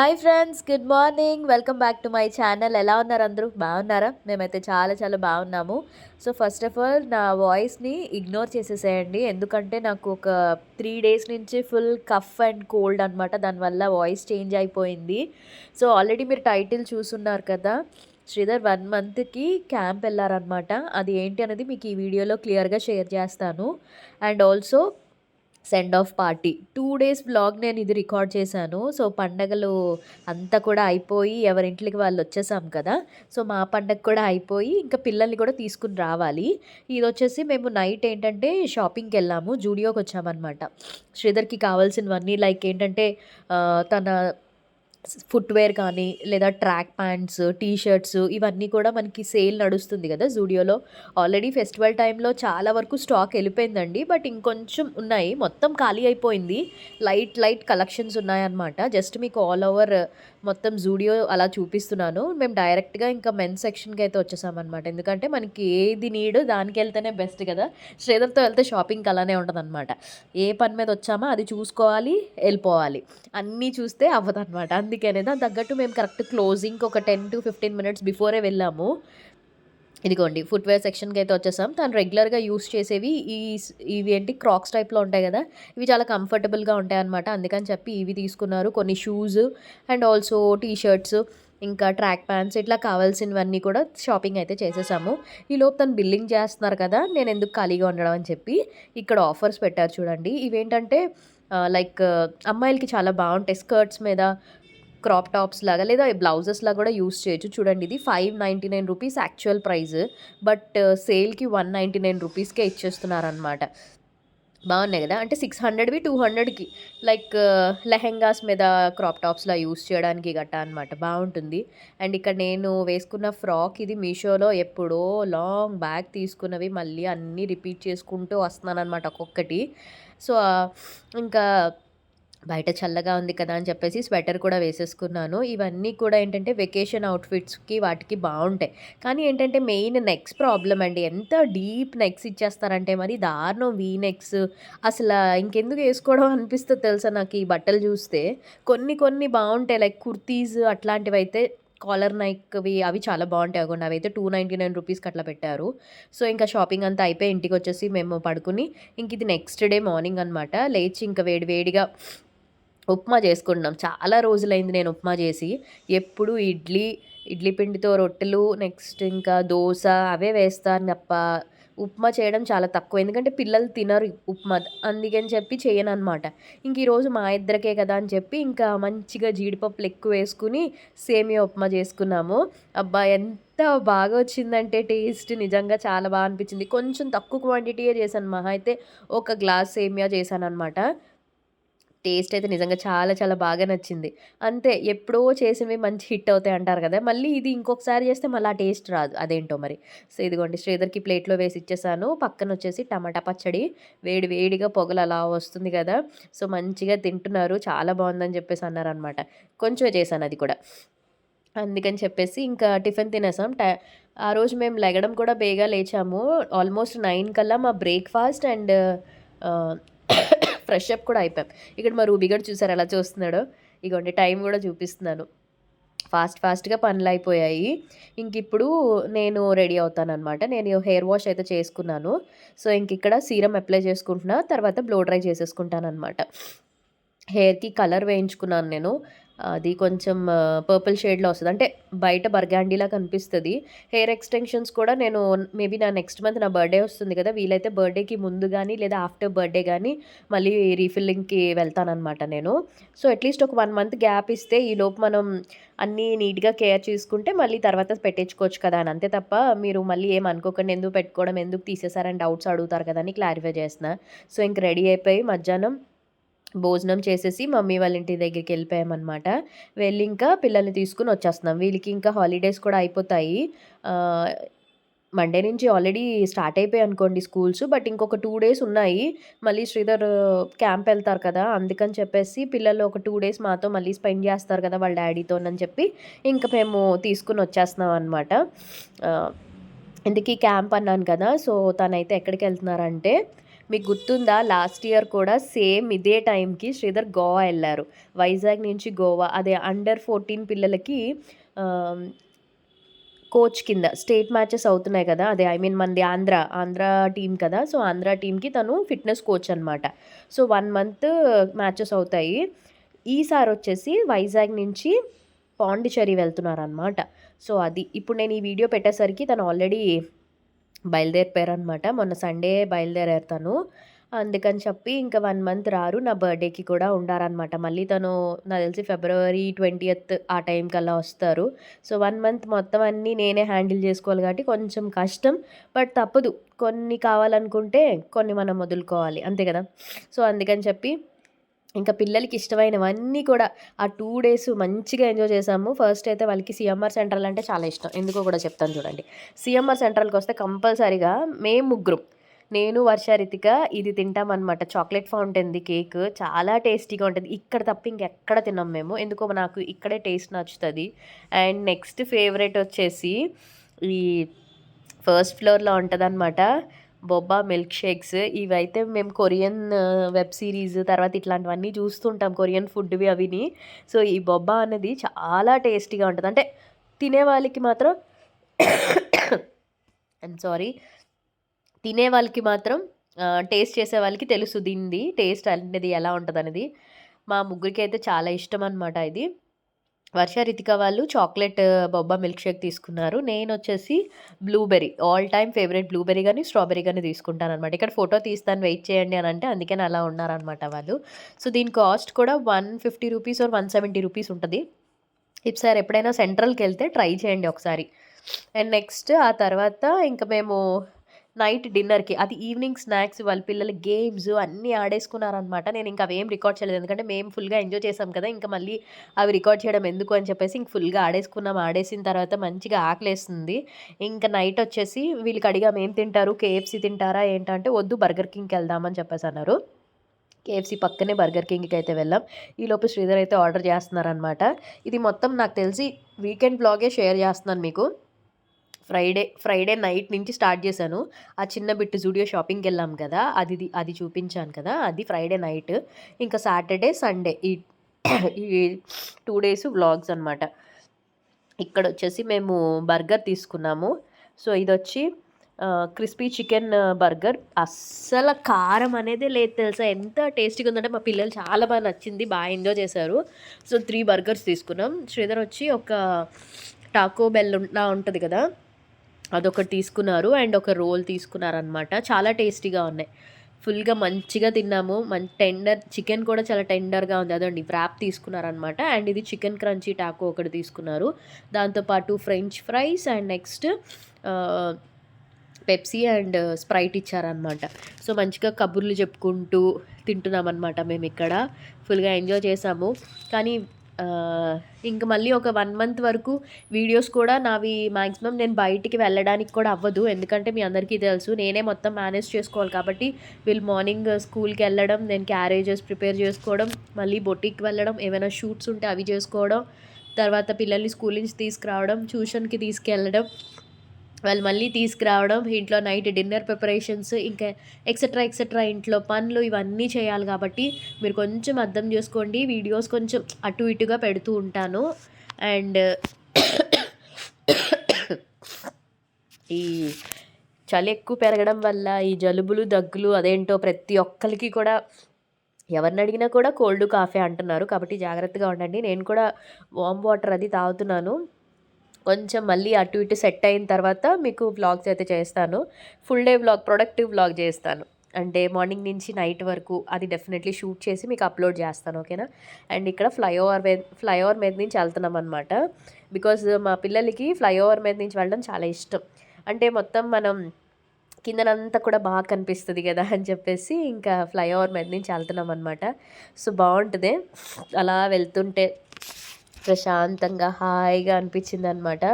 Hi friends good morning. Welcome back to my channel. ఎలా ఉన్నారు అందరూ? బాగున్నారా? మేమైతే చాలా చాలా బాగున్నాము. సో ఫస్ట్ ఆఫ్ ఆల్ నా వాయిస్ని ఇగ్నోర్ చేసేసేయండి. ఎందుకంటే నాకు ఒక త్రీ డేస్ నుంచి ఫుల్ కఫ్ అండ్ కోల్డ్ అనమాట దానివల్ల వాయిస్ చేంజ్ అయిపోయింది. సో ఆల్రెడీ మీరు టైటిల్ చూసున్నారు కదా? శ్రీధర్ వన్ మంత్కి క్యాంప్ వెళ్ళారనమాట అది ఏంటి అనేది మీకు ఈ వీడియోలో క్లియర్గా షేర్ చేస్తాను. And also send off party. Two days vlog నేను ఇది రికార్డ్ చేశాను. సో పండగలు అంతా కూడా అయిపోయి ఎవరింట్లకి వాళ్ళు వచ్చేసాం కదా. సో మా పండగ కూడా అయిపోయి ఇంకా పిల్లల్ని కూడా తీసుకుని రావాలి. ఇది వచ్చేసి మేము నైట్ ఏంటంటే షాపింగ్కి వెళ్ళాము. జూడియోకి వచ్చామన్నమాట. శ్రీధర్కి కావాల్సినవన్నీ లైక్ ఏంటంటే తన ఫుట్వేర్ కానీ లేదా ట్రాక్ ప్యాంట్స్ టీ షర్ట్స్ ఇవన్నీ కూడా మనకి సేల్ నడుస్తుంది కదా జూడియోలో ఆల్రెడీ ఫెస్టివల్ టైంలో చాలా వరకు స్టాక్ వెళ్ళిపోయిందండి. బట్ ఇంకొంచెం ఉన్నాయి. మొత్తం ఖాళీ అయిపోయింది. లైట్ లైట్ కలెక్షన్స్ ఉన్నాయన్నమాట. జస్ట్ మీకు ఆల్ ఓవర్ మొత్తం జూడియో అలా చూపిస్తున్నాను. మేము డైరెక్ట్గా ఇంకా మెన్స్ సెక్షన్కి అయితే వచ్చేసామన్నమాట. ఎందుకంటే మనకి ఏది నీడ్ దానికి వెళ్తేనే బెస్ట్ కదా. శ్రీధర్తో వెళ్తే షాపింగ్కి అలానే ఉంటుందనమాట ఏ పని మీద వచ్చామో అది చూసుకోవాలి వెళ్ళిపోవాలి. అన్నీ చూస్తే అవ్వదన్నమాట. అందుకనే దాని తగ్గట్టు మేము కరెక్ట్ క్లోజింగ్ ఒక ten to fifteen minutes before వెళ్ళాము. ఇదిగోండి ఫుట్వేర్ సెక్షన్కి అయితే వచ్చేసాం. తను రెగ్యులర్గా యూస్ చేసేవి ఈ ఇవి ఏంటి? క్రాక్స్ టైప్లో ఉంటాయి కదా? ఇవి చాలా కంఫర్టబుల్గా ఉంటాయి అనమాట అందుకని చెప్పి ఇవి తీసుకున్నారు. కొన్ని shoes and also T shirts ఇంకా ట్రాక్ ప్యాంట్స్ ఇట్లా కావాల్సినవన్నీ కూడా షాపింగ్ అయితే చేసేసాము. ఈలోపు తను బిల్లింగ్ చేస్తున్నారు కదా? నేను ఎందుకు ఖాళీగా ఉండడం అని చెప్పి ఇక్కడ ఆఫర్స్ పెట్టారు చూడండి. ఇవేంటంటే లైక్ అమ్మాయిలకి చాలా బాగుంటాయి. స్కర్ట్స్ మీద క్రాప్ టాప్స్ లాగా లేదా బ్లౌజెస్ లాగా కూడా యూస్ చేయొచ్చు. చూడండి ఇది five ninety nine rupees actual price. But సేల్కి వన్ నైంటీ నైన్ రూపీస్కే ఇచ్చేస్తున్నారనమాట బాగున్నాయి కదా? అంటే సిక్స్ హండ్రెడ్వి టూ హండ్రెడ్కి. లైక్ లెహెంగాస్ మీద క్రాప్ టాప్స్లా యూస్ చేయడానికి గట్టా అనమాట బాగుంటుంది. అండ్ ఇక్కడ నేను వేసుకున్న ఫ్రాక్ ఇది మీషోలో ఎప్పుడో లాంగ్ బ్యాగ్ తీసుకున్నవి మళ్ళీ అన్నీ రిపీట్ చేసుకుంటూ వస్తున్నాను అనమాట ఒక్కొక్కటి. సో ఇంకా బయట చల్లగా ఉంది కదా అని చెప్పేసి స్వెటర్ కూడా వేసేసుకున్నాను. ఇవన్నీ కూడా ఏంటంటే వెకేషన్ అవుట్ఫిట్స్కి వాటికి బాగుంటాయి. కానీ ఏంటంటే మెయిన్ నెక్స్ ప్రాబ్లం అండి. ఎంత డీప్ నెక్స్ ఇచ్చేస్తారంటే మరి దారుణం వీ నెక్స్ అసలు ఇంకెందుకు వేసుకోవడం అనిపిస్తుంది తెలుసా నాకు ఈ బట్టలు చూస్తే? కొన్ని కొన్ని బాగుంటాయి. లైక్ కుర్తీస్ అట్లాంటివి అయితే కాలర్ నైక్వి అవి చాలా బాగుంటాయి అవి అయితే టూ నైంటీ నైన్ రూపీస్కి అట్లా పెట్టారు. సో ఇంకా షాపింగ్ అంతా అయిపోయి ఇంటికి వచ్చేసి మేము పడుకుని ఇంక ఇది నెక్స్ట్ డే మార్నింగ్ అనమాట లేచి ఇంకా వేడి వేడిగా ఉప్మా చేసుకుంటున్నాం. చాలా రోజులైంది నేను ఉప్మా చేసి. ఎప్పుడు ఇడ్లీ ఇడ్లీ పిండితో రొట్టెలు నెక్స్ట్ ఇంకా దోశ అవే వేస్తాను తప్ప ఉప్మా చేయడం చాలా తక్కువ. ఎందుకంటే పిల్లలు తినరు ఉప్మా. అందుకని చెప్పి చేయను అనమాట ఇంక ఈరోజు మా ఇద్దరికే కదా అని చెప్పి ఇంకా మంచిగా జీడిపప్పులు ఎక్కువ వేసుకుని సేమియా ఉప్మా చేసుకున్నాము. అబ్బా ఎంత బాగా వచ్చిందంటే టేస్ట్ నిజంగా చాలా బాగా అనిపించింది. కొంచెం తక్కువ క్వాంటిటీయే చేశాను. మహా అయితే ఒక గ్లాస్ సేమియా చేశాను అనమాట టేస్ట్ అయితే నిజంగా చాలా చాలా బాగా నచ్చింది. అంతే ఎప్పుడో చేసినవి మంచి హిట్ అవుతాయి అంటారు కదా. మళ్ళీ ఇది ఇంకొకసారి చేస్తే మళ్ళీ ఆ టేస్ట్ రాదు. అదేంటో మరి? సో ఇదిగోండి శ్రీధర్కి ప్లేట్లో వేసి ఇచ్చేసాను. పక్కన వచ్చేసి టమాటా పచ్చడి. వేడి వేడిగా పొగలు అలా వస్తుంది కదా. సో మంచిగా తింటున్నారు. చాలా బాగుందని చెప్పేసి అన్నారనమాట కొంచెమే చేశాను అది కూడా. అందుకని చెప్పేసి ఇంకా టిఫిన్ తినేసాం. టై ఆ రోజు మేము లెగడం కూడా బేగా లేచాము. ఆల్మోస్ట్ నైన్ కల్లా మా బ్రేక్ఫాస్ట్ అండ్ ఫ్రెష్ అప్ కూడా అయిపోయాం. ఇక్కడ మా రూబీ కూడా చూసారు ఎలా చూస్తున్నాడో? ఇగోండి టైం కూడా చూపిస్తున్నాను. ఫాస్ట్ ఫాస్ట్గా పనులు అయిపోయాయి. ఇంక ఇప్పుడు నేను రెడీ అవుతాను అనమాట నేను హెయిర్ వాష్ అయితే చేసుకున్నాను. సో ఇంక ఇక్కడ సీరం అప్లై చేసుకుంటున్నా తర్వాత బ్లో డ్రై చేసేసుకుంటాను అనమాట హెయిర్కి కలర్ వేయించుకున్నాను నేను. అది కొంచెం పర్పుల్ షేడ్లో వస్తుంది. అంటే బయట బర్గాండీలా కనిపిస్తుంది. హెయిర్ ఎక్స్టెన్షన్స్ కూడా నేను మేబీ నా నెక్స్ట్ మంత్ నా బర్త్డే వస్తుంది కదా వీలైతే బర్త్డేకి ముందు కానీ లేదా ఆఫ్టర్ బర్త్డే కానీ మళ్ళీ రీఫిల్లింగ్కి వెళ్తానమాట నేను. సో అట్లీస్ట్ ఒక వన్ మంత్ గ్యాప్ ఇస్తే ఈలోపు మనం అన్నీ నీట్గా కేర్ చేసుకుంటే మళ్ళీ తర్వాత పెట్టించుకోవచ్చు కదా అని. అంతే తప్ప మీరు మళ్ళీ ఏం అనుకోకండి ఎందుకు పెట్టుకోవడం ఎందుకు తీసేసారని డౌట్స్ అడుగుతారు కదా అని క్లారిఫై చేసిన సో ఇంక రెడీ అయిపోయి మధ్యాహ్నం భోజనం చేసేసి మమ్మీ వాళ్ళ ఇంటి దగ్గరికి వెళ్ళిపోయామన్నమాట. వెళ్ళి ఇంకా పిల్లల్ని తీసుకుని వచ్చేస్తున్నాం. వీళ్ళకి ఇంకా హాలిడేస్ కూడా అయిపోతాయి. మండే నుంచి ఆల్రెడీ స్టార్ట్ అయిపోయాయి అనుకోండి స్కూల్స్ బట్ ఇంకొక టూ డేస్ ఉన్నాయి. మళ్ళీ శ్రీధర్ క్యాంప్ వెళ్తారు కదా అందుకని చెప్పేసి పిల్లలు ఒక టూ డేస్ మాతో మళ్ళీ స్పెండ్ చేస్తారు కదా వాళ్ళ డాడీతో అని చెప్పి ఇంకా మేము తీసుకుని వచ్చేస్తున్నాం అనమాట ఇందుకీ క్యాంప్ అన్నాను కదా సో తనైతే ఎక్కడికి వెళ్తున్నారంటే మీకు గుర్తుందా? లాస్ట్ ఇయర్ కూడా సేమ్ ఇదే టైంకి శ్రీధర్ గోవా వెళ్ళారు. వైజాగ్ నుంచి గోవా అదే అండర్ ఫోర్టీన్ పిల్లలకి కోచ్ కింద స్టేట్ మ్యాచెస్ అవుతున్నాయి కదా? అదే ఐ మీన్ మనది ఆంధ్ర ఆంధ్ర టీం కదా? సో ఆంధ్ర టీంకి తను ఫిట్నెస్ కోచ్ అనమాట సో వన్ మంత్ మ్యాచెస్ అవుతాయి. ఈసారి వచ్చేసి వైజాగ్ నుంచి పాండిచేరి వెళ్తున్నారు అనమాట సో అది ఇప్పుడు నేను ఈ వీడియో పెట్టేసరికి తను ఆల్రెడీ బయలుదేరిపోయారు అనమాట మొన్న సండే బయలుదేరారు తను. అందుకని చెప్పి ఇంకా వన్ మంత్ రారు. నా బర్త్డేకి కూడా ఉండారనమాట మళ్ళీ తను నాకు తెలిసి ఫిబ్రవరి ట్వంటీయత్ ఆ టైం కల్లా వస్తారు. సో వన్ మంత్ మొత్తం అన్నీ నేనే హ్యాండిల్ చేసుకోవాలి కాబట్టి కొంచెం కష్టం. బట్ తప్పదు. కొన్ని కావాలనుకుంటే కొన్ని మనం వదులుకోవాలి. అంతే కదా? సో అందుకని చెప్పి ఇంకా పిల్లలకి ఇష్టమైనవన్నీ కూడా ఆ టూ డేస్ మంచిగా ఎంజాయ్ చేసాము. ఫస్ట్ అయితే వాళ్ళకి సిఎంఆర్ సెంట్రల్ అంటే చాలా ఇష్టం. ఎందుకో కూడా చెప్తాను చూడండి. సిఎంఆర్ సెంట్రల్కి వస్తే కంపల్సరీగా మేము ముగ్గురం నేను వర్ష ఇది తింటామన్నమాట. చాక్లెట్ ఫౌంటైన్ది కేక్ చాలా టేస్టీగా ఉంటుంది. ఇక్కడ తప్ప ఇంకెక్కడ తిన్నాం మేము? ఎందుకో నాకు ఇక్కడే టేస్ట్ నచ్చుతుంది. అండ్ నెక్స్ట్ ఫేవరెట్ వచ్చేసి ఈ ఫస్ట్ ఫ్లోర్లో ఉంటుంది అనమాట బొబ్బా మిల్క్ షేక్స్ ఇవైతే మేము కొరియన్ వెబ్ సిరీస్ తర్వాత ఇట్లాంటివన్నీ చూస్తుంటాం. కొరియన్ ఫుడ్వి అవిని. సో ఈ బొబ్బా అనేది చాలా టేస్టీగా ఉంటుంది. అంటే తినే వాళ్ళకి మాత్రం ఐమ్ సారీ తినే వాళ్ళకి మాత్రం టేస్ట్ చేసే వాళ్ళకి తెలుసు. దీనిది టేస్ట్ అనేది ఎలా ఉంటుంది అనేది మా ముగ్గురికి అయితే చాలా ఇష్టం అనమాట ఇది. వర్ష రితిక వాళ్ళు చాక్లెట్ బొబ్బా మిల్క్ షేక్ తీసుకున్నారు. నేను వచ్చేసి blueberry all time favourite blueberry కానీ స్ట్రాబెర్రీ కానీ తీసుకుంటాను అనమాట ఇక్కడ ఫోటో తీస్తాను వెయిట్ చేయండి అని అంటే అందుకని అలా ఉన్నారనమాట వాళ్ళు. సో దీని కాస్ట్ కూడా one fifty rupees or one seventy rupees ఉంటుంది. సార్ ఎప్పుడైనా సెంట్రల్కి వెళ్తే ట్రై చేయండి ఒకసారి. అండ్ నెక్స్ట్ ఆ తర్వాత ఇంకా మేము నైట్ డిన్నర్కి. అది ఈవినింగ్ స్నాక్స్ వాళ్ళ పిల్లలు గేమ్స్ అన్నీ ఆడేసుకున్నారనమాట నేను ఇంకా అవేం రికార్డ్ చేయలేదు. ఎందుకంటే మేము ఫుల్గా ఎంజాయ్ చేసాం కదా ఇంకా మళ్ళీ అవి రికార్డ్ చేయడం ఎందుకు అని చెప్పేసి ఇంక ఫుల్గా ఆడేసుకున్నాం. ఆడేసిన తర్వాత మంచిగా ఆకలేస్తుంది. ఇంకా నైట్ వచ్చేసి వీళ్ళకి అడిగాం ఏం తింటారు? కేఎఫ్సీ తింటారా? ఏంటంటే వద్దు బర్గర్ కింగ్కి వెళ్దామని చెప్పేసి అన్నారు. కేఎఫ్సీ పక్కనే బర్గర్ కింగ్కి అయితే వెళ్ళాం. ఈలోపు శ్రీధర్ అయితే ఆర్డర్ చేస్తున్నారనమాట ఇది మొత్తం నాకు తెలిసి వీకెండ్ బ్లాగే షేర్ చేస్తున్నాను మీకు. ఫ్రైడే ఫ్రైడే నైట్ నుంచి స్టార్ట్ చేశాను. ఆ చిన్న బిట్టు జూడియో షాపింగ్కి వెళ్ళాం కదా అది అది చూపించాను కదా అది ఫ్రైడే నైట్. ఇంకా సాటర్డే సండే ఈ ఈ టూ డేస్ వ్లాగ్స్ అనమాట ఇక్కడ వచ్చేసి మేము బర్గర్ తీసుకున్నాము. సో ఇది వచ్చి క్రిస్పీ చికెన్ బర్గర్. అస్సలు కారం అనేది లేదు తెలుసా? ఎంత టేస్టీగా ఉందంటే మా పిల్లలు చాలా బాగా నచ్చింది బాగా ఎంజాయ్ చేశారు. సో త్రీ బర్గర్స్ తీసుకున్నాం. శ్రీధర్ వచ్చి ఒక టాకో బెల్ ఉంటుంది కదా అదొకటి తీసుకున్నారు అండ్ ఒక రోల్ తీసుకున్నారనమాట చాలా టేస్టీగా ఉన్నాయి. ఫుల్గా మంచిగా తిన్నాము. మంచి టెండర్ చికెన్ కూడా చాలా టెండర్గా ఉంది. అదండి వ్రాప్ తీసుకున్నారనమాట అండ్ ఇది చికెన్ క్రంచీ టాకో ఒకటి తీసుకున్నారు. దాంతోపాటు French fries and next Pepsi and Sprite ఇచ్చారనమాట సో మంచిగా కబుర్లు చెప్పుకుంటూ తింటున్నాం అనమాట మేము ఇక్కడ ఫుల్గా ఎంజాయ్ చేసాము. కానీ ఇంక మళ్ళీ ఒక వన్ మంత్ వరకు వీడియోస్ కూడా నావి మ్యాక్సిమం నేను బయటికి వెళ్ళడానికి కూడా అవ్వదు. ఎందుకంటే మీ అందరికీ తెలుసు నేనే మొత్తం మేనేజ్ చేసుకోవాలి కాబట్టి వీళ్ళు మార్నింగ్ స్కూల్కి వెళ్ళడం నేను క్యారేజెస్ ప్రిపేర్ చేసుకోవడం మళ్ళీ బొటిక్కి వెళ్ళడం ఏమైనా షూట్స్ ఉంటే అవి చేసుకోవడం తర్వాత పిల్లల్ని స్కూల్ నుంచి తీసుకురావడం ట్యూషన్కి తీసుకెళ్ళడం వాళ్ళు మళ్ళీ తీసుకురావడం ఇంట్లో నైట్ డిన్నర్ ప్రిపరేషన్స్ ఇంకా ఎక్సెట్రా ఎక్సెట్రా ఇంట్లో పనులు ఇవన్నీ చేయాలి కాబట్టి మీరు కొంచెం అర్థం చేసుకోండి. వీడియోస్ కొంచెం అటు ఇటుగా పెడుతూ ఉంటాను. అండ్ ఈ చలి ఎక్కువ పెరగడం వల్ల ఈ జలుబులు దగ్గులు అదేంటో ప్రతి ఒక్కరికి కూడా ఎవరిని అడిగినా కూడా కోల్డ్ కాఫీ అంటున్నారు. కాబట్టి జాగ్రత్తగా ఉండండి. నేను కూడా వామ్ వాటర్ అది తాగుతున్నాను. కొంచెం మళ్ళీ అటు ఇటు సెట్ అయిన తర్వాత మీకు వ్లాగ్స్ అయితే చేస్తాను. Full day vlog productive vlog చేస్తాను. అంటే మార్నింగ్ నుంచి నైట్ వరకు అది డెఫినెట్లీ షూట్ చేసి మీకు అప్లోడ్ చేస్తాను ఓకేనా? అండ్ ఇక్కడ ఫ్లైఓవర్ మీద ఫ్లైఓవర్ మీద నుంచి వెళ్తున్నాం అనమాట బికాజ్ మా పిల్లలకి ఫ్లైఓవర్ మీద నుంచి వెళ్ళడం చాలా ఇష్టం. అంటే మొత్తం మనం కిందనంతా కూడా బాగా కనిపిస్తుంది కదా అని చెప్పేసి ఇంకా ఫ్లైఓవర్ మీద నుంచి వెళ్తున్నాం అనమాట సో బాగుంటుంది. అలా వెళ్తుంటే ప్రశాంతంగా హాయిగా అనిపించింది అనమాట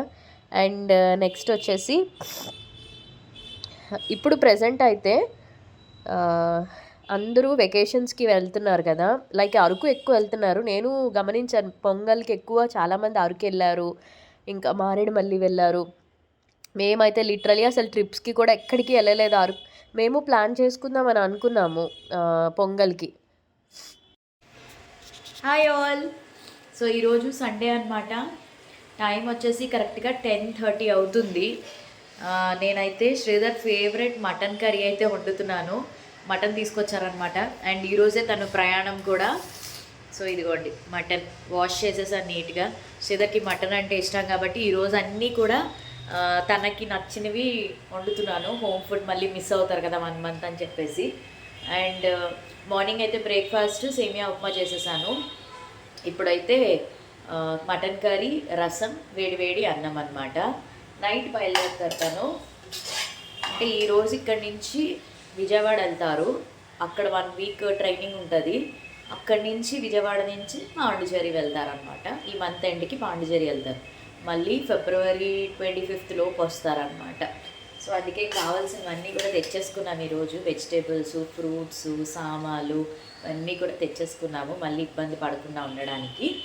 అండ్ uh, నెక్స్ట్ వచ్చేసి ఇప్పుడు ప్రజెంట్ అయితే uh, అందరూ వెకేషన్స్కి వెళ్తున్నారు కదా. లైక్ అరకు ఎక్కువ వెళ్తున్నారు. నేను గమనించాను పొంగల్కి ఎక్కువ చాలామంది అరకు వెళ్ళారు. ఇంకా మారేడుమల్లి వెళ్ళారు. మేమైతే లిటరలీ అసలు ట్రిప్స్కి కూడా ఎక్కడికి వెళ్ళలేదు అరకు. మేము ప్లాన్ చేసుకుందాం అని అనుకున్నాము uh, పొంగల్కి. హాయ్ ఆల్ సో ఈరోజు సండే అనమాట టైం వచ్చేసి కరెక్ట్గా టెన్ థర్టీ అవుతుంది. నేనైతే శ్రీధర్ ఫేవరెట్ మటన్ కర్రీ అయితే వండుతున్నాను. మటన్ తీసుకొచ్చారనమాట అండ్ ఈరోజే తను ప్రయాణం కూడా. సో ఇదిగోండి మటన్ వాష్ చేసేసాను నీట్గా. శ్రీధర్కి మటన్ అంటే ఇష్టం కాబట్టి ఈరోజు అన్నీ కూడా తనకి నచ్చినవి వండుతున్నాను. హోమ్ ఫుడ్ మళ్ళీ మిస్ అవుతారు కదా వన్ మంత్ అని చెప్పేసి. అండ్ మార్నింగ్ uh, అయితే బ్రేక్ఫాస్ట్ సేమియా ఉప్మా చేసేసాను. ఇప్పుడైతే మటన్ కర్రీ రసం వేడి వేడి అన్నం అనమాట నైట్ బయలుదేరుతారు తను అంటే ఈరోజు ఇక్కడి నుంచి విజయవాడ వెళ్తారు. అక్కడ వన్ వీక్ ట్రైనింగ్ ఉంటుంది. అక్కడి నుంచి విజయవాడ నుంచి పాండిచేరి వెళ్తారనమాట ఈ మంత్ ఎండ్కి పాండిచేరి వెళ్తారు. మళ్ళీ ఫిబ్రవరి ట్వంటీ ఫిఫ్త్ లోపు వస్తారనమాట సో అందుకే కావాల్సినవన్నీ కూడా తెచ్చేసుకున్నాను ఈరోజు. వెజిటేబుల్స్ ఫ్రూట్స్ సామాలు అన్నీ కూడా తెచ్చేసుకున్నాము. మళ్ళీ ఇబ్బంది పడకుండా ఉండడానికి.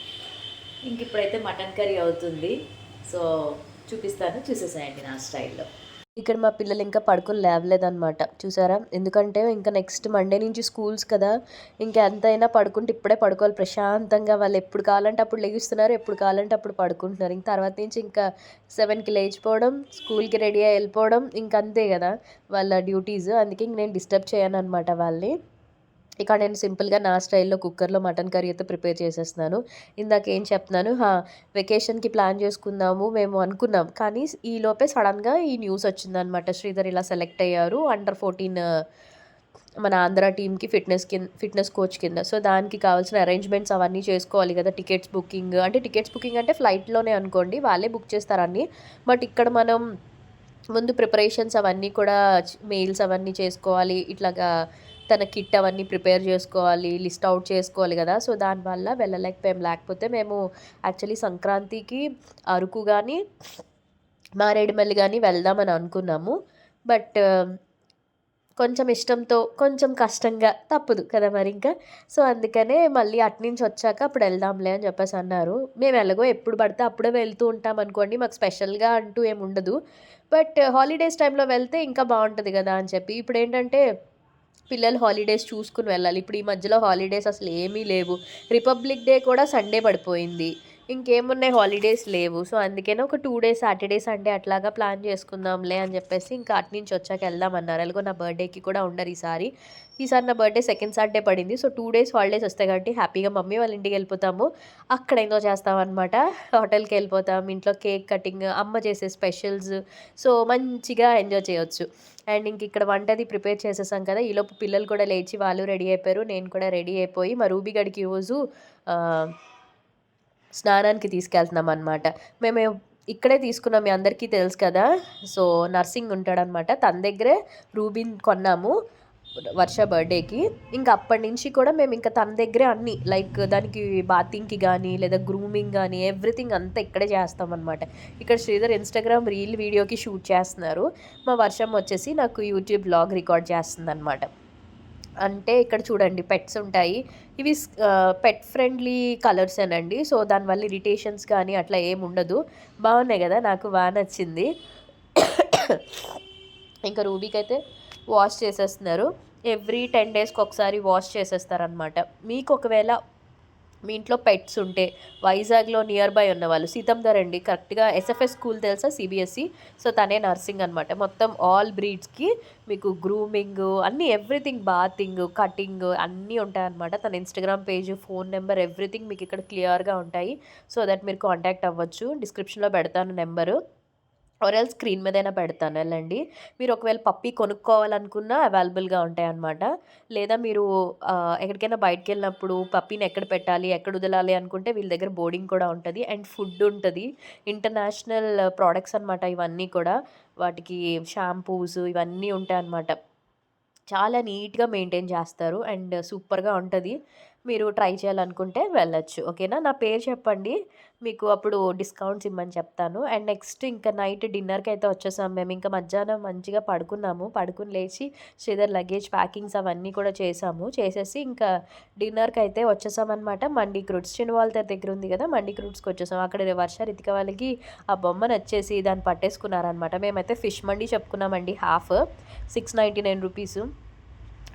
ఇంక ఇప్పుడైతే మటన్ కర్రీ అవుతుంది. సో చూపిస్తాను చూసేసేయండి నా స్టైల్లో. ఇక్కడ మా పిల్లలు ఇంకా పడుకుని లేవలేదన్నమాట. చూసారా? ఎందుకంటే ఇంకా నెక్స్ట్ మండే నుంచి స్కూల్స్ కదా. ఇంకా ఎంతైనా పడుకుంటే ఇప్పుడే పడుకోవాలి. ప్రశాంతంగా వాళ్ళు ఎప్పుడు కావాలంటే అప్పుడు లెగిస్తున్నారు ఎప్పుడు కావాలంటే అప్పుడు పడుకుంటున్నారు. ఇంక తర్వాత నుంచి ఇంకా సెవెన్కి లేచిపోవడం స్కూల్కి రెడీ అయ్యి వెళ్ళిపోవడం ఇంక అంతే కదా వాళ్ళ డ్యూటీస్ అందుకే ఇంక నేను డిస్టర్బ్ చేయను అనమాట వాళ్ళని. ఇక నేను సింపుల్గా నా స్టైల్లో కుక్కర్లో మటన్ కర్రీ అయితే ప్రిపేర్ చేసేస్తున్నాను. ఇందాక ఏం చెప్తున్నాను హా వెకేషన్కి ప్లాన్ చేసుకుందాము మేము అనుకున్నాం. కానీ ఈ లోపే సడన్గా ఈ న్యూస్ వచ్చిందనమాట శ్రీధర్ ఇలా సెలెక్ట్ అయ్యారు అండర్ ఫోర్టీన్ మన ఆంధ్ర టీమ్కి ఫిట్నెస్ కింద ఫిట్నెస్ కోచ్ కింద. సో దానికి కావాల్సిన అరేంజ్మెంట్స్ అవన్నీ చేసుకోవాలి కదా టికెట్స్ బుకింగ్. అంటే టికెట్స్ బుకింగ్ అంటే ఫ్లైట్లోనే అనుకోండి వాళ్ళే బుక్ చేస్తారు అన్నీ. బట్ ఇక్కడ మనం ముందు ప్రిపరేషన్స్ అవన్నీ కూడా మెయిల్స్ అవన్నీ చేసుకోవాలి. ఇట్లాగా తన కిట్ అవన్నీ ప్రిపేర్ చేసుకోవాలి లిస్ట్ అవుట్ చేసుకోవాలి కదా. సో దానివల్ల వెళ్ళలేకపోయాం. లేకపోతే మేము యాక్చువల్లీ సంక్రాంతికి అరకు కానీ మారేడుమల్లి కానీ వెళ్దామని అనుకున్నాము. బట్ కొంచెం ఇష్టంతో కొంచెం కష్టంగా తప్పదు కదా మరి ఇంకా. సో అందుకనే మళ్ళీ అట్నుంచి వచ్చాక అప్పుడు వెళ్దాంలే అని చెప్పేసి అన్నారు. మేము ఎలాగో ఎప్పుడు పడితే అప్పుడే వెళ్తూ ఉంటాం అనుకోండి. మాకు స్పెషల్గా అంటూ ఏమి ఉండదు. బట్ హాలిడేస్ టైంలో వెళ్తే ఇంకా బాగుంటుంది కదా అని చెప్పి. ఇప్పుడు ఏంటంటే పిల్లలు హాలిడేస్ చూసుకుని వెళ్ళాలి. ఇప్పుడు ఈ మధ్యలో హాలిడేస్ అసలు ఏమీ లేవు. రిపబ్లిక్ డే కూడా సండే పడిపోయింది. ఇంకేమున్నాయి హాలిడేస్ లేవు. సో అందుకనే ఒక టూ డేస్ సాటర్డే సండే అట్లాగా ప్లాన్ చేసుకుందాంలే అని చెప్పేసి ఇంకా అటు నుంచి వచ్చాక వెళ్దామన్నారు ఎలాగో నా బర్త్డేకి కూడా ఉండరు ఈసారి. ఈసారి నా బర్త్డే సెకండ్ సాటర్డే పడింది. సో టూ డేస్ హాలిడేస్ వస్తాయి కాబట్టి హ్యాపీగా మమ్మీ వాళ్ళ ఇంటికి వెళ్ళిపోతాము. అక్కడ ఏదో చేస్తామన్నమాట హోటల్కి వెళ్ళిపోతాం. ఇంట్లో కేక్ కటింగ్ అమ్మ చేసే స్పెషల్స్ సో మంచిగా ఎంజాయ్ చేయొచ్చు. అండ్ ఇంక ఇక్కడ వంటది ప్రిపేర్ చేసేసాం కదా. ఈలోపు పిల్లలు కూడా లేచి వాళ్ళు రెడీ అయిపోయారు. నేను కూడా రెడీ అయిపోయి మా రూబీ గడికి రోజు స్నానానికి తీసుకెళ్తున్నాం అనమాట మేము ఇక్కడే తీసుకున్నాం మీ అందరికీ తెలుసు కదా. సో నర్సింగ్ ఉంటాడనమాట తన దగ్గరే రూబిన్ కొన్నాము వర్ష బర్త్డేకి. ఇంకా అప్పటి నుంచి కూడా మేము ఇంకా తన దగ్గరే అన్ని లైక్ దానికి బాతింగ్కి కానీ లేదా గ్రూమింగ్ కానీ ఎవ్రీథింగ్ అంతా ఇక్కడే చేస్తామన్నమాట. ఇక్కడ శ్రీధర్ ఇన్స్టాగ్రామ్ రీల్ వీడియోకి షూట్ చేస్తున్నారు. మా వర్షం వచ్చేసి నాకు యూట్యూబ్ బ్లాగ్ రికార్డ్ చేస్తుంది అనమాట అంటే ఇక్కడ చూడండి పెట్స్ ఉంటాయి. ఇవి పెట్ ఫ్రెండ్లీ కలర్స్ అనండి సో దానివల్ల ఇరిటేషన్స్ కానీ అట్లా ఏమి ఉండదు. బాగున్నాయి కదా నాకు బాగా నచ్చింది. ఇంకా రూబీకి అయితే వాష్ చేసేస్తున్నారు. ఎవ్రీ టెన్ డేస్కి ఒకసారి వాష్ చేసేస్తారనమాట మీకు ఒకవేళ మీ ఇంట్లో పెట్స్ ఉంటే వైజాగ్లో నియర్ బై ఉన్న వాళ్ళు అండి కరెక్ట్గా ఎస్ఎఫ్ఎస్ స్కూల్ తెలుసా సిబిఎస్ఈ సో తనే నర్సింగ్ అనమాట మొత్తం ఆల్ బ్రీడ్స్కి మీకు గ్రూమింగ్ అన్నీ ఎవ్రీథింగ్ బాతింగ్ కటింగ్ అన్నీ ఉంటాయన్నమాట తన Instagram page phone number everything మీకు ఇక్కడ క్లియర్గా ఉంటాయి. సో దట్ మీరు కాంటాక్ట్ అవ్వచ్చు. డిస్క్రిప్షన్లో పెడతాను నెంబరు ఆర్ఎల్ స్క్రీన్ మీదైనా పెడతాను వెళ్ళండి. మీరు ఒకవేళ పప్పి కొనుక్కోవాలనుకున్నా అవైలబుల్గా ఉంటాయి లేదా మీరు ఎక్కడికైనా బయటకు వెళ్ళినప్పుడు పప్పీని ఎక్కడ పెట్టాలి ఎక్కడ వదలాలి అనుకుంటే వీళ్ళ దగ్గర బోర్డింగ్ కూడా ఉంటుంది. అండ్ ఫుడ్ ఉంటుంది. ఇంటర్నేషనల్ ప్రోడక్ట్స్ అనమాట ఇవన్నీ కూడా. వాటికి షాంపూస్ ఇవన్నీ ఉంటాయి అనమాట చాలా నీట్గా మెయింటైన్ చేస్తారు. అండ్ సూపర్గా ఉంటుంది. మీరు ట్రై చేయాలనుకుంటే వెళ్ళొచ్చు ఓకేనా? నా పేరు చెప్పండి మీకు అప్పుడు డిస్కౌంట్స్ ఇమ్మని చెప్తాను. అండ్ నెక్స్ట్ ఇంకా నైట్ డిన్నర్కి అయితే వచ్చేసాం మేము. ఇంకా మధ్యాహ్నం మంచిగా పడుకున్నాము. పడుకుని లేచి శ్రీధర్ లగేజ్ ప్యాకింగ్స్ అవన్నీ కూడా చేసాము. చేసేసి ఇంకా డిన్నర్కి అయితే వచ్చేసామన్నమాట. మండి క్రూట్స్ చిన్నవాళ్ళ దగ్గర ఉంది కదా మండి క్రూట్స్కి వచ్చేసాం. అక్కడ వర్ష రితిక వాళ్ళకి ఆ బొమ్మను వచ్చేసి దాన్ని పట్టేసుకున్నారనమాట మేమైతే ఫిష్ మండి చెప్పుకున్నామండి half. Six ninety nine rupees.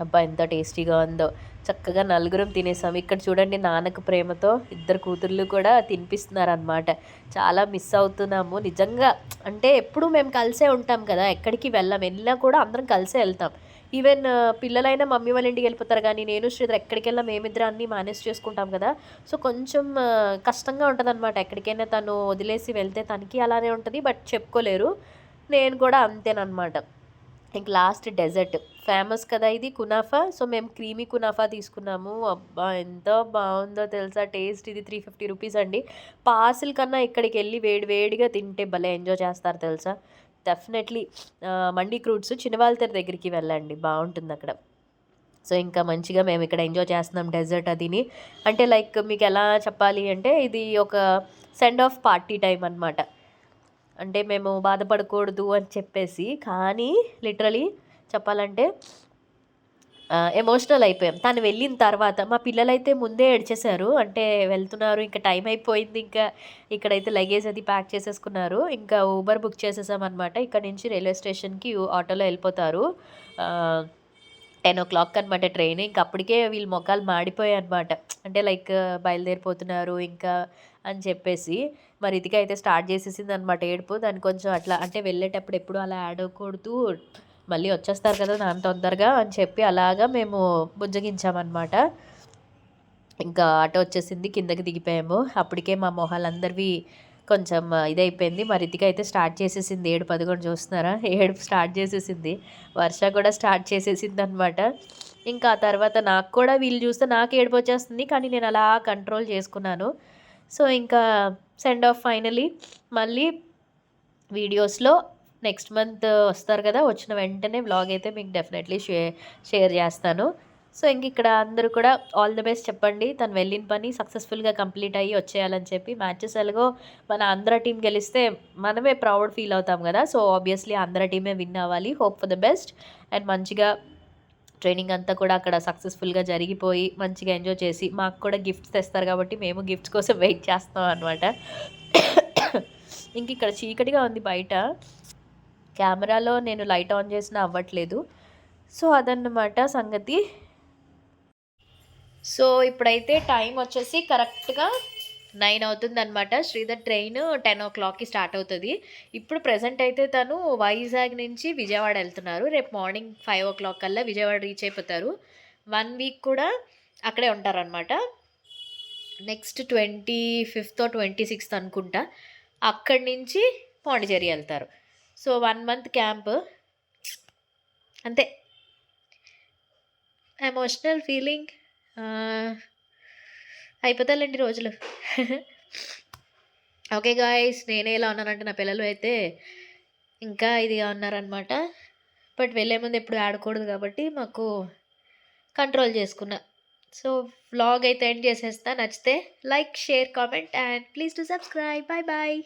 అబ్బా ఎంత టేస్టీగా ఉందో. చక్కగా నలుగురం తినేసాం. ఇక్కడ చూడండి నాన్నకు ప్రేమతో ఇద్దరు కూతుర్లు కూడా తినిపిస్తున్నారనమాట చాలా మిస్ అవుతున్నాము. నిజంగా అంటే ఎప్పుడు మేము కలిసే ఉంటాం కదా ఎక్కడికి వెళ్ళాం వెళ్ళినా కూడా అందరం కలిసే వెళ్తాం. ఈవెన్ పిల్లలైనా మమ్మీ వాళ్ళ ఇంటికి వెళ్ళిపోతారు కానీ నేను శ్రీధర్ ఎక్కడికి వెళ్ళా మేమిద్దరు అన్నీ మేనేజ్ చేసుకుంటాం కదా. సో కొంచెం కష్టంగా ఉంటుంది అనమాట ఎక్కడికైనా తను వదిలేసి వెళ్తే తనకి అలానే ఉంటుంది బట్ చెప్పుకోలేరు. నేను కూడా అంతేనమాట ఇంక లాస్ట్ డెజర్ట్ ఫేమస్ కదా ఇది కునాఫా. సో మేము క్రీమీ కునాఫా తీసుకున్నాము. అబ్బా ఎంత బాగుందో తెలుసా? టేస్ట్ ఇది త్రీ ఫిఫ్టీ రూపీస్ అండి. పార్సిల్ కన్నా ఇక్కడికి వెళ్ళి వేడి వేడిగా తింటే భలే ఎంజాయ్ చేస్తారు తెలుసా? డెఫినెట్లీ మండి క్రూట్స్ చిన్నవాళ్ళ దగ్గరికి వెళ్ళండి. బాగుంటుంది అక్కడ. సో ఇంకా మంచిగా మేము ఇక్కడ ఎంజాయ్ చేస్తున్నాం డెజర్ట్ అదిని అంటే లైక్ మీకు ఎలా చెప్పాలి అంటే ఇది ఒక సెండ్ ఆఫ్ పార్టీ టైం అనమాట అంటే మేము బాధపడకూడదు అని చెప్పేసి కానీ లిటరలీ చెప్పాలంటే ఎమోషనల్ అయిపోయాం. తను వెళ్ళిన తర్వాత మా పిల్లలైతే ముందే ఏడ్చేశారు. అంటే వెళ్తున్నారు ఇంకా టైం అయిపోయింది ఇంకా ఇక్కడైతే లగేజ్ అది ప్యాక్ చేసేసుకున్నారు. ఇంకా ఊబర్ బుక్ చేసేసామన్నమాట ఇక్కడ నుంచి రైల్వే స్టేషన్కి ఆటోలో వెళ్ళిపోతారు. టెన్ ఓ క్లాక్ అనమాట ట్రైన్. ఇంకా అప్పటికే వీళ్ళు మొక్కలు మాడిపోయాయి అనమాట అంటే లైక్ బయలుదేరిపోతున్నారు ఇంకా అని చెప్పేసి మరి ఇదిగా అయితే స్టార్ట్ చేసేసింది అనమాట ఏడుపు. దాన్ని కొంచెం అట్లా అంటే వెళ్ళేటప్పుడు ఎప్పుడు అలా ఆడకూడదు మళ్ళీ వచ్చేస్తారు కదా దాని తొందరగా అని చెప్పి అలాగా మేము బుజ్జగించామన్నమాట. ఇంకా ఆటో వచ్చేసింది కిందకి దిగిపోయాము. అప్పటికే మా మొహాలందరివి కొంచెం ఇదైపోయింది. మరి ఇదిగా అయితే స్టార్ట్ చేసేసింది. ఏడు పదకొండు చూస్తున్నారా? ఏడుపు స్టార్ట్ చేసేసింది. వర్ష కూడా స్టార్ట్ చేసేసింది అనమాట ఇంకా ఆ తర్వాత నాకు కూడా వీళ్ళు చూస్తే నాకు ఏడుపు వచ్చేస్తుంది. కానీ నేను అలా కంట్రోల్ చేసుకున్నాను. సో ఇంకా సెండ్ ఆఫ్ ఫైనలీ. మళ్ళీ వీడియోస్లో నెక్స్ట్ మంత్ వస్తారు కదా వచ్చిన వెంటనే వ్లాగ్ అయితే మీకు డెఫినెట్లీ షేర్ షేర్ చేస్తాను. సో ఇంక ఇక్కడ అందరూ కూడా ఆల్ ది బెస్ట్ చెప్పండి. తను వెళ్ళిన పని సక్సెస్ఫుల్గా కంప్లీట్ అయ్యి వచ్చేయాలని చెప్పి మ్యాచెస్ ఎలాగో మన ఆంధ్ర టీం గెలిస్తే మనమే ప్రౌడ్ ఫీల్ అవుతాం కదా. సో ఆబ్వియస్లీ ఆంధ్ర టీమే విన్ అవ్వాలి. Hope for the best and మంచిగా ట్రైనింగ్ అంతా కూడా అక్కడ సక్సెస్ఫుల్గా జరిగిపోయి మంచిగా ఎంజాయ్ చేసి మాకు కూడా గిఫ్ట్స్ తెస్తారు కాబట్టి మేము గిఫ్ట్స్ కోసం వెయిట్ చేస్తాం అనమాట ఇంక ఇక్కడ చీకటిగా ఉంది బయట. కెమెరాలో నేను లైట్ ఆన్ చేసినా అవ్వట్లేదు. సో అదన్నమాట సంగతి. సో ఇప్పుడైతే టైం వచ్చేసి కరెక్ట్గా నైన్ అవుతుంది అనమాట శ్రీధర్ ట్రైన్ టెన్ ఓ క్లాక్కి స్టార్ట్ అవుతుంది. ఇప్పుడు ప్రజెంట్ అయితే తను వైజాగ్ నుంచి విజయవాడ వెళ్తున్నారు. రేపు మార్నింగ్ ఫైవ్ ఓ క్లాక్ కల్లా విజయవాడ రీచ్ అయిపోతారు. వన్ వీక్ కూడా అక్కడే ఉంటారనమాట next twenty fifth twenty sixth అనుకుంటా అక్కడి నుంచి పాండిచేరి వెళ్తారు. So one month camp. అంతే. ఎమోషనల్ ఫీలింగ్ అయిపోతాయండి రోజులు. ఓకే గాయస్ నేనే ఇలా ఉన్నానంటే నా పిల్లలు అయితే ఇంకా ఇదిగా ఉన్నారనమాట బట్ వెళ్ళే ముందు ఎప్పుడు ఆడకూడదు కాబట్టి మాకు కంట్రోల్ చేసుకున్నా. సో వ్లాగ్ అయితే ఎండ్ చేసేస్తా. నచ్చితే like share comment and please to subscribe. Bye bye.